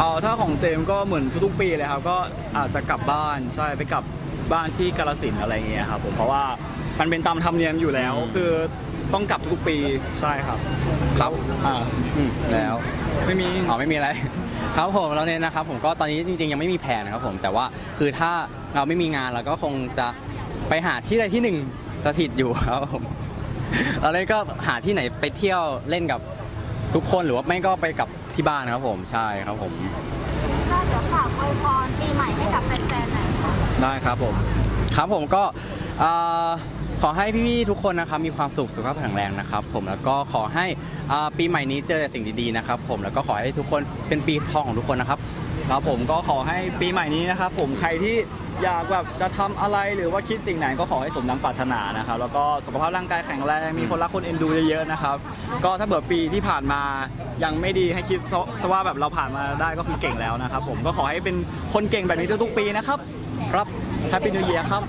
ของเจมส์ก็เหมือนทุกๆปีเลยครับ ก็อาจจะกลับบ้านใช่ไปกลับบ้านที่กาลสินธุ์อะไรอย่างเงี้ยครับผมเพราะว่ามันเป็นตามธรรมเนียมอยู่แล้วอืมคือต้องกลับทุกๆปีใช่ครับครับอ่าอืมแล้ว ไม่มีอ๋อไม่มีอะไร ครับผมเราเนี่ยนะครับผมก็ตอนนี้จริงๆยังไม่มีแผนนะครับผมแต่ว่าคือถ้าเราไม่มีงานเราก็คงจะไปหาที่ใดที่หนึ่งสถิตอยู่ครับผมเราเลยก็หาที่ไหนไปเที่ยวเล่นกับ ทุกคนหรือว่าไม่ก็ไปกับที่บ้านครับผมใช่ครับผม ก็เดี๋ยวฝากอวยพรปีใหม่ให้กับแฟนๆหน่อยค่ะได้ครับผม ครับผมก็เอ่อขอให้พี่ๆทุกคนนะครับมีความสุขสุขภาพแข็งแรงนะครับ ผมแล้วก็ขอให้อ่าปีใหม่นี้เจอแต่สิ่งดีๆนะครับ ผมแล้วก็ขอให้ทุกคนเป็นปีทองของทุกคนนะครับ ครับผมก็ขอให้ปีใหม่นี้นะครับผมใครที่อยากแบบจะทำอะไรหรือว่าคิดสิ่งไหนก็ขอให้สมดังปรารถนานะครับแล้วก็สุขภาพร่างกายแข็งแรงมีคนรักคนเอ็นดูเยอะๆนะครับก็ถ้าเบิดปีที่ผ่านมายังไม่ดีให้คิดซะซะว่าแบบเราผ่านมาได้ก็คือเก่งแล้วนะครับผมก็ขอให้เป็นคนเก่งแบบนี้ทุกๆปีนะครับครับ Happy New Year ครับ